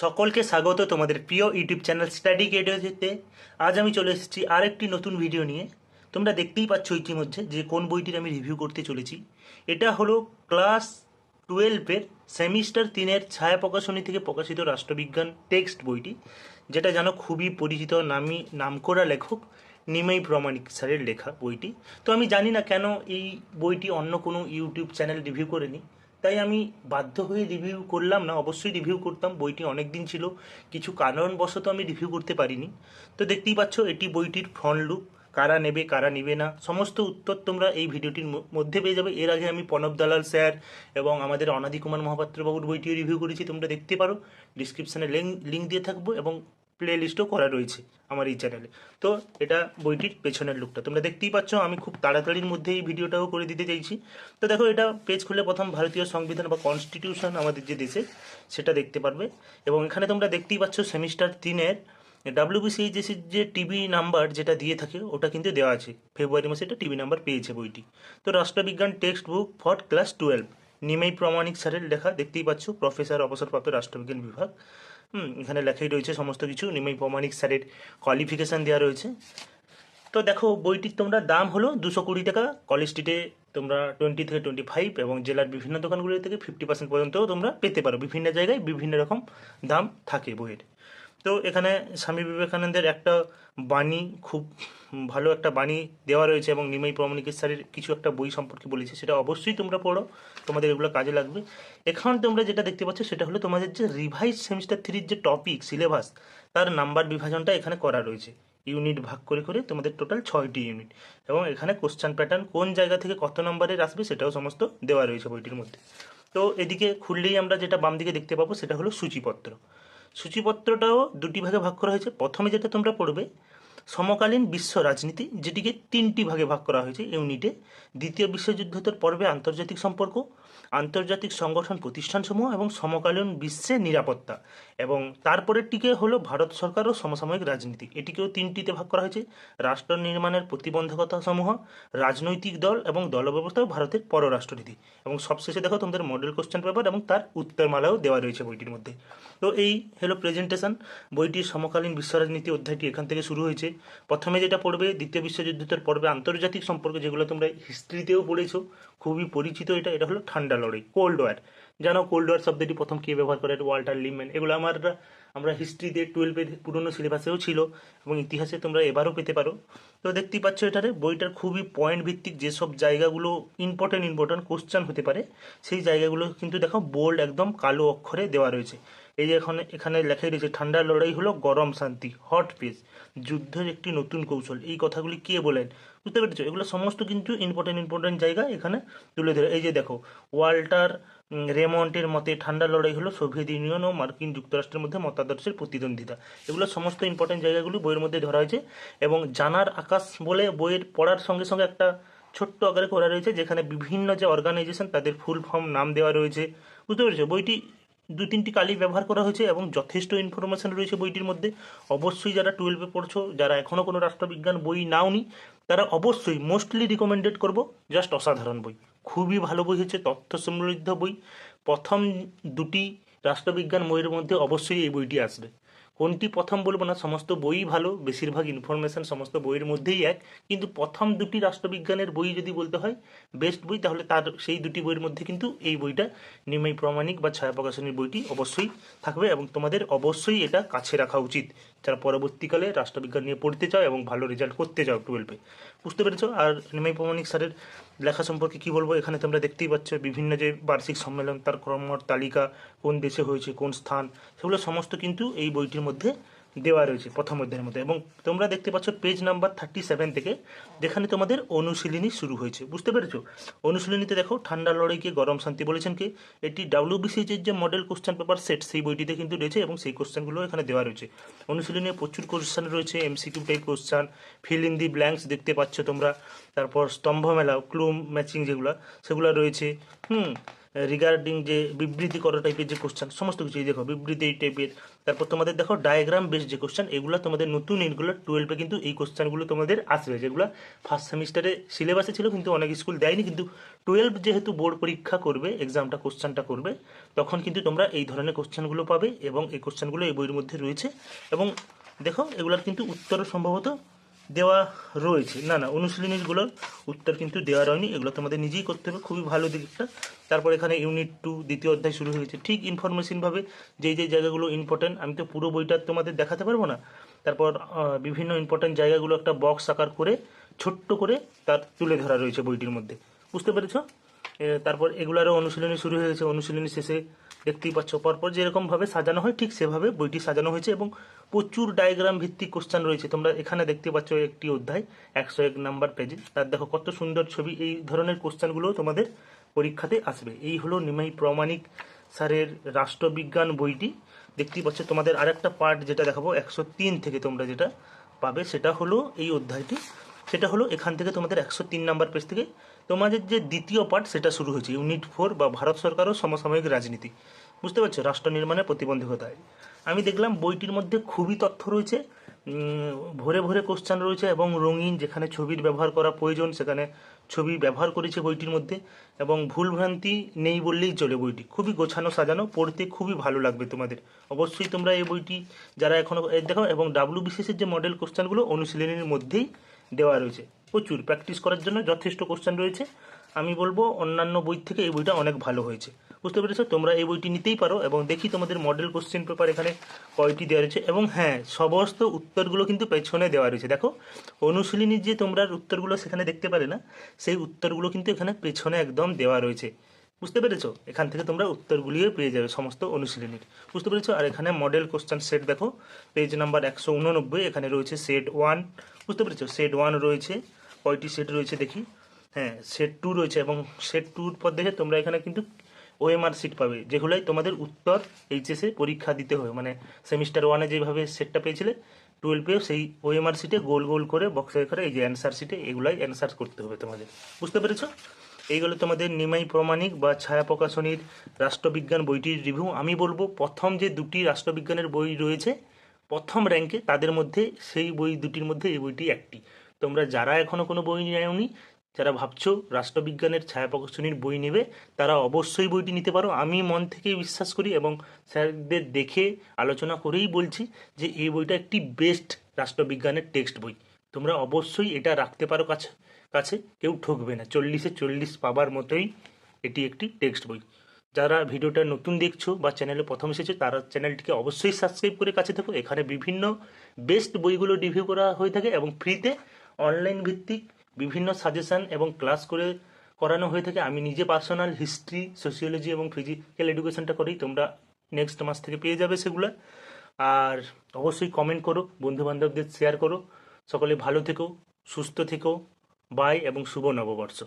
সকলকে স্বাগত তোমাদের প্রিয় ইউটিউব চ্যানেল স্টাডি গেডিওতে আজ আমি চলে এসেছি আরেকটি নতুন ভিডিও নিয়ে। তোমরা দেখতেই পাচ্ছ ইতিমধ্যে যে কোন বইটির আমি রিভিউ করতে চলেছি। এটা হলো ক্লাস টুয়েলভের সেমিস্টার তিনের ছায়া প্রকাশনী থেকে প্রকাশিত রাষ্ট্রবিজ্ঞান টেক্সট বইটি, যেটা জানো খুবই পরিচিত নামি, নামকরা লেখক নিমাই প্রমাণিক স্যারের লেখা বইটি। তো আমি জানি না কেন এই বইটি অন্য কোনো ইউটিউব চ্যানেল রিভিউ করেনি। তাই আমি বাধ্য হয়ে রিভিউ করলাম না, অবশ্যই রিভিউ করতাম, বইটি অনেক দিন ছিল। কিছু কারণবশত আমি রিভিউ করতে পারিনি। তো দেখতেই পাচ্ছ, এটি বইটির ফ্রন্ট লুক কারা নেবে কারা নেবে না, সমস্ত উত্তর তোমরা এই ভিডিওটির মধ্যে পেয়ে যাবে। এর আগে আমি প্রণব দালাল স্যার এবং আমাদের অনাদি কুমার মহাপাত্র বাবুর বইটিও রিভিউ করেছি, তোমরা দেখতে পারো। ডিসক্রিপশানে লিঙ্ক লিঙ্ক দিয়ে থাকব এবং প্লে লিস্টও করা রয়েছে আমার এই চ্যানেলে তো এটা বইটির পেছনের লুকটা তোমরা দেখতেই পাচ্ছ, আমি খুব তাড়াতাড়ির মধ্যে এই ভিডিওটাও করে দিতে চাইছি। তো দেখো, এটা পেজ খুলে প্রথম ভারতীয় সংবিধান বা কনস্টিটিউশন আমাদের যে দেশে, সেটা দেখতে পারবে। এবং এখানে তোমরা দেখতেই পাচ্ছ সেমিস্টার তিনের ডাব্লিউবিসিএইচএসির যে টিভি নাম্বার যেটা দিয়ে থাকে, ওটা কিন্তু দেওয়া আছে। ফেব্রুয়ারি মাসে এটা টিভি নাম্বার পেয়েছে বইটি। তো রাষ্ট্রবিজ্ঞান text book for class twelve Nimai Pramanik স্যারের লেখা, দেখতেই পাচ্ছ প্রফেসর অবসরপ্রাপ্ত রাষ্ট্রবিজ্ঞান বিভাগ। হুম, এখানে লেখাই রয়েছে সমস্ত কিছু। নিমাই প্রমাণিক স্যারের কোয়ালিফিকেশান দেওয়া রয়েছে। তো দেখো, বইটির তোমরা দাম হলো দুশো কুড়ি টাকা। কলেজ স্ট্রিটে তোমরা টোয়েন্টি থেকে টোয়েন্টি ফাইভ এবং জেলার বিভিন্ন দোকানগুলি থেকে ফিফটি পার্সেন্ট পর্যন্ত তোমরা পেতে পারো। বিভিন্ন জায়গায় বিভিন্ন রকম দাম থাকে বইয়ের। তো এখানে স্বামী বিবেকানন্দের একটা বাণী খুব ভালো একটা বাণী দেওয়া রয়েছে এবং নিমাই প্রমাণিকের স্যারের কিছু একটা বই সম্পর্কে বলেছে, সেটা অবশ্যই তোমরা পড়ো। তোমাদের এগুলো কাজে লাগবে। এখন তোমরা যেটা দেখতে পাচ্ছ, সেটা হলো তোমাদের যে রিভাইজ সেমিস্টার থ্রির যে টপিক সিলেবাস তার নাম্বার বিভাজনটা এখানে করা রয়েছে। ইউনিট ভাগ করে করে তোমাদের টোটাল ছয়টি ইউনিট এবং এখানে কোশ্চান প্যাটার্ন কোন জায়গা থেকে কত নম্বরের আসবে, সেটাও সমস্ত দেওয়া রয়েছে বইটির মধ্যে। তো এদিকে খুললেই আমরা যেটা বাম দিকে দেখতে পাবো, সেটা হলো সূচিপত্র। সূচিপত্রটাও দুটি ভাগে ভাগ করা হয়েছে। প্রথমে যেটা তোমরা পড়বে, সমকালীন বিশ্ব রাজনীতি, যেটিকে তিনটি ভাগে ভাগ করা হয়েছে ইউনিটে। দ্বিতীয় বিশ্বযুদ্ধোত্তর পর্বে আন্তর্জাতিক সম্পর্ক আন্তর্জাতিক সংগঠন প্রতিষ্ঠানসমূহ এবং সমকালীন বিশ্বের নিরাপত্তা এবং তারপরেরটিকে হলো ভারত সরকার ও সমসাময়িক রাজনীতি। এটিকেও তিনটিতে ভাগ করা হয়েছে। রাষ্ট্র নির্মাণের প্রতিবন্ধকতা সমূহ, রাজনৈতিক দল এবং দলব্যবস্থা ও ভারতের পররাষ্ট্রনীতি। এবং সবশেষে দেখো তোমাদের মডেল কোশ্চেন পেপার এবং তার উত্তরমালাও দেওয়া রয়েছে বইটির মধ্যে। তো এই হলো প্রেজেন্টেশন বইটির সমকালীন বিশ্ব রাজনীতি অধ্যায়টি এখান থেকে শুরু হয়েছে। প্রথমে যেটা পড়বে, দ্বিতীয় বিশ্বযুদ্ধের পর্বে আন্তর্জাতিক সম্পর্কে যেগুলো তোমরা হিস্ট্রিতেও পড়েছো, খুবই পরিচিত এটা। এটা হলো ঠান্ডা লড়াই কোল্ড ওয়ার জানো কোল্ড ওয়ার শব্দটি প্রথম কে ব্যবহার করে? ওয়াল্টার লিমেন এগুলো আমার, আমরা হিস্ট্রিতে টুয়েলভের পুরনো সিলেবাসেও ছিল এবং ইতিহাসে তোমরা এবারও পেতে পারো। তো দেখতেই পাচ্ছ এটারে বইটার খুবই পয়েন্ট ভিত্তিক যেসব জায়গাগুলো ইম্পর্টেন্ট ইম্পর্টেন্ট কোশ্চেন হতে পারে, সেই জায়গাগুলো কিন্তু দেখো বোল্ড একদম কালো অক্ষরে দেওয়া রয়েছে। এই যে এখানে এখানে লেখাই রয়েছে, ঠান্ডা লড়াই হলো গরম শান্তি হট পেজ যুদ্ধের একটি নতুন কৌশল। এই কথাগুলি কে বলেন? বুঝতে পেরেছ? এগুলো সমস্ত কিন্তু ইম্পর্টেন্ট ইম্পর্টেন্ট জায়গা এখানে তুলে ধরে। এই যে দেখো, ওয়াল্টার রেমন্টের মতে ঠান্ডা লড়াই হলো সোভিয়েত ইউনিয়ন ও মার্কিন যুক্তরাষ্ট্রের মধ্যে মতাদর্শের প্রতিদ্বন্দ্বিতা। এগুলো সমস্ত ইম্পর্টেন্ট জায়গাগুলি বইয়ের মধ্যে ধরা হয়েছে এবং জানার আকাশ বলে বইয়ের পড়ার সঙ্গে সঙ্গে একটা ছোট্ট আকারে করা রয়েছে, যেখানে বিভিন্ন যে অর্গানাইজেশন তাদের ফুল ফর্ম নাম দেওয়া রয়েছে। বুঝতে পেরেছ? বইটি দু তিনটি কালি ব্যবহার করা হয়েছে এবং যথেষ্ট ইনফরমেশন রয়েছে বইটির মধ্যে। অবশ্যই যারা টুয়েলভে পড়ছো, যারা এখনও কোনো রাষ্ট্রবিজ্ঞান বই নাওনি, তারা অবশ্যই মোস্টলি রিকমেন্ডেড করব জাস্ট অসাধারণ বই। খুবই ভালো বই হচ্ছে তথ্য সমৃদ্ধ বই। প্রথম দুটি রাষ্ট্রবিজ্ঞান বইয়ের মধ্যে অবশ্যই এই বইটি আসবে। কোনটি প্রথম বলব না, সমস্ত বই ভালো, বেশিরভাগ ইনফরমেশন সমস্ত বইয়ের মধ্যেই এক, কিন্তু প্রথম দুটি রাষ্ট্রবিজ্ঞানের বই যদি বলতে হয় বেস্ট বই, তাহলে তার সেই দুটি বইয়ের মধ্যে কিন্তু এই বইটা নিমাই প্রামাণিক বা ছায়া প্রকাশনীর বইটি অবশ্যই থাকবে এবং তোমাদের অবশ্যই এটা কাছে রাখা উচিত। যারা পরবর্তীকালে রাষ্ট্রবিজ্ঞান নিয়ে পড়তে চাও এবং ভালো রেজাল্ট করতে চাও টুয়েলভে বুঝতে পেরেছ? আর নিমাই প্রমাণিক স্যারের লেখা সম্পর্কে কি বলব? এখানে তোমরা দেখতেই পাচ্ছ বিভিন্ন যে বার্ষিক সম্মেলন, তার ক্রমর তালিকা, কোন দেশে হয়েছে, কোন স্থান, সেগুলো সমস্ত কিন্তু এই বইটির মধ্যে দেওয়া রয়েছে প্রথম অধ্যায়ের মধ্যে। এবং তোমরা দেখতে পাচ্ছ পেজ নাম্বার থার্টি সেভেন থেকে যেখানে তোমাদের অনুশীলনী শুরু হয়েছে। বুঝতে পেরেছ? অনুশীলনীতে দেখো, ঠান্ডা লড়াইকে গরম শান্তি বলেছেন কি? এটি ডাব্লিউবিসিএস এর যে মডেল কোশ্চেন পেপার সেট সেই বইটিতে কিন্তু রয়েছে এবং সেই কোশ্চেনগুলো এখানে দেওয়া রয়েছে। অনুশীলনে প্রচুর কোশ্চেন রয়েছে MCQ type question fill in the blanks দেখতে পাচ্ছ তোমরা, তারপর স্তম্ভ মেলা ক্লুম ম্যাচিং যেগুলো, সেগুলো রয়েছে। হুম রিগার্ডিং যে বিবৃতি করা টাইপের যে কোশ্চেন সমস্ত কিছু দেখো, বিবৃতি এই টাইপের তারপর তোমাদের দেখো ডায়াগ্রাম বেস যে কোশ্চেন এগুলো তোমাদের নতুন এইগুলো টুয়েলভে কিন্তু এই কোশ্চেনগুলো তোমাদের আসবে। যেগুলো ফার্স্ট সেমিস্টারে সিলেবাসে ছিল, কিন্তু অনেক স্কুল দেয়নি। কিন্তু টুয়েলভ যেহেতু বোর্ড পরীক্ষা করবে এক্সামটা কোশ্চেনটা করবে, তখন কিন্তু তোমরা এই ধরনের কোশ্চেনগুলো পাবে এবং এই কোশ্চেনগুলো এই বইয়ের মধ্যে রয়েছে। এবং দেখো, এগুলোর কিন্তু উত্তরও সম্ভবত দেওয়া রয়েছে। না না অনুশীলনীগুলোর উত্তর কিন্তু দেওয়া রয়নি। এগুলো তোমাদের নিজেই করতে হবে। খুবই ভালো দিকটা। তারপর এখানে ইউনিট টু দ্বিতীয় অধ্যায় শুরু হয়েছে। ঠিক ইনফরমেশনভাবে যেই যেই জায়গাগুলো ইম্পর্টেন্ট আমি তো পুরো বইটা তোমাদের দেখাতে পারব না। তারপর বিভিন্ন ইম্পর্টেন্ট জায়গাগুলো একটা বক্স আকার করে, ছোট্ট করে তার তুলে ধরা রয়েছে বইটির মধ্যে। বুঝতে পেরেছ? তারপর এগুলারও অনুশীলনী শুরু হয়ে গেছে অনুশীলনী শেষে দেখতেই পাচ্ছ পরপর যেরকমভাবে সাজানো হয়, ঠিক সেভাবে বইটি সাজানো হয়েছে এবং প্রচুর ডায়াগ্রাম ভিত্তিক কোশ্চেন রয়েছে। তোমরা এখানে দেখতে পাচ্ছ একটি অধ্যায়, একশো এক নাম্বার পেজে তার দেখো, কত সুন্দর ছবি। এই ধরনের কোশ্চেনগুলো তোমাদের পরীক্ষাতে আসবে। এই হলো নিমাই প্রমাণিক স্যারের রাষ্ট্রবিজ্ঞান বইটি। দেখতেই পাচ্ছ, তোমাদের আরেকটা পার্ট যেটা দেখাবো, একশো তিন থেকে তোমরা যেটা পাবে, সেটা হলো এই অধ্যায়টি। সেটা হলো এখান থেকে তোমাদের একশো তিন নাম্বার পেজ থেকে তোমাদের যে দ্বিতীয় পার্ট সেটা শুরু হয়েছে ইউনিট ফোর বা ভারত সরকার ও সমসাময়িক রাজনীতি। বুঝতে পারছ? রাষ্ট্র নির্মাণের প্রতিবন্ধকতায় আমি দেখলাম বইটির মধ্যে খুবই তথ্য রয়েছে ভরে ভরে কোশ্চেন রয়েছে এবং রঙিন যেখানে ছবির ব্যবহার করা প্রয়োজন সেখানে ছবি ব্যবহার করেছে বইটির মধ্যে এবং ভুলভ্রান্তি নেই বললেই চলে বইটি। খুবই গোছানো, সাজানো, পড়তে খুবই ভালো লাগবে তোমাদের। অবশ্যই তোমরা এই বইটি যারা এখনও এই দেখো, এবং ডাব্লিউ বিসিএসের যে মডেল কোশ্চেনগুলো অনুশীলনীর মধ্যেই দেওয়া রয়েছে। প্রচুর প্র্যাকটিস করার জন্য যথেষ্ট কোশ্চেন রয়েছে। আমি বলব অন্যান্য বই থেকে এই বইটা অনেক ভালো হয়েছে। বুঝতে পেরেছ? তোমরা এই বইটি নিতেই পারো এবং দেখি তোমাদের মডেল কোশ্চেন পেপার এখানে কয়টি দেওয়া রয়েছে এবং হ্যাঁ সমস্ত উত্তরগুলো কিন্তু পেছনে দেওয়া রয়েছে। দেখো, অনুশীলনীর যে তোমরা উত্তরগুলো সেখানে দেখতে পারে না, সেই উত্তরগুলো কিন্তু এখানে পেছনে একদম দেওয়া রয়েছে। বুঝতে পেরেছ? এখান থেকে তোমরা উত্তরগুলিও পেয়ে যাবে সমস্ত অনুশীলনীর। বুঝতে পেরেছ? আর এখানে মডেল কোশ্চেন সেট দেখো। পেজ নাম্বার একশো উননব্বই, এখানে রয়েছে সেট ওয়ান বুঝতে পেরেছ? সেট ওয়ান রয়েছে। কয়টি সেট রয়েছে দেখি? হ্যাঁ সেট টু রয়েছে এবং সেট টুর পর দেখে তোমরা এখানে কিন্তু ওএমআর সিট পাবে যেগুলোই তোমাদের উত্তর এইচএসে পরীক্ষা দিতে হবে। মানে সেমিস্টার ওয়ানে যেভাবে সেটটা পেয়েছিলে টুয়েলভেও সেই ওএমআর সিটে গোল গোল করে বক্সে করে এই যে অ্যান্সার সিটে এগুলাই অ্যান্সার করতে হবে তোমাদের। বুঝতে পেরেছ? এইগুলো তোমাদের নিমাই প্রমাণিক বা ছায়া প্রকাশনীর রাষ্ট্রবিজ্ঞান বইটির রিভিউ আমি বলব, প্রথম যে দুটি রাষ্ট্রবিজ্ঞানের বই রয়েছে, প্রথম র্যাঙ্কে তাদের মধ্যে, সেই বই দুটির মধ্যে এই বইটি একটি। তোমরা যারা এখনও কোনো বই নেওনি, যারা ভাবছ রাষ্ট্রবিজ্ঞানের ছায়া প্রকাশনীর বই নেবে, তারা অবশ্যই বইটি নিতে পারো। আমি মন থেকেই বিশ্বাস করি এবং স্যারদের দেখে আলোচনা করেই বলছি যে এই বইটা একটি বেস্ট রাষ্ট্রবিজ্ঞানের টেক্সট বই। তোমরা অবশ্যই এটা রাখতে পারো কাছে কাছে। কেউ ঠকবে না। চল্লিশে চল্লিশ পাবার মতোই এটি একটি টেক্সট বই। যারা ভিডিওটা নতুন দেখছ বা চ্যানেলে প্রথম এসেছ, তারা চ্যানেলটিকে অবশ্যই সাবস্ক্রাইব করে কাছে থাকো। এখানে বিভিন্ন বেস্ট বইগুলো রিভিউ করা হয়ে থাকে এবং ফ্রিতে অনলাইন ভিত্তিক বিভিন্ন সাজেশন এবং ক্লাস করে করানো হয়ে থাকে। আমি নিজে পার্সোনাল হিস্ট্রি, সোশিওলজি এবং ফিজিক্যাল এডুকেশনটা করি তোমরা নেক্সট মাস থেকে পেয়ে যাবে সেগুলো। আর অবশ্যই কমেন্ট করো বন্ধু বান্ধবদের শেয়ার করো। সকলে ভালো থেকো সুস্থ থেকো। বাই এবং শুভ নববর্ষ।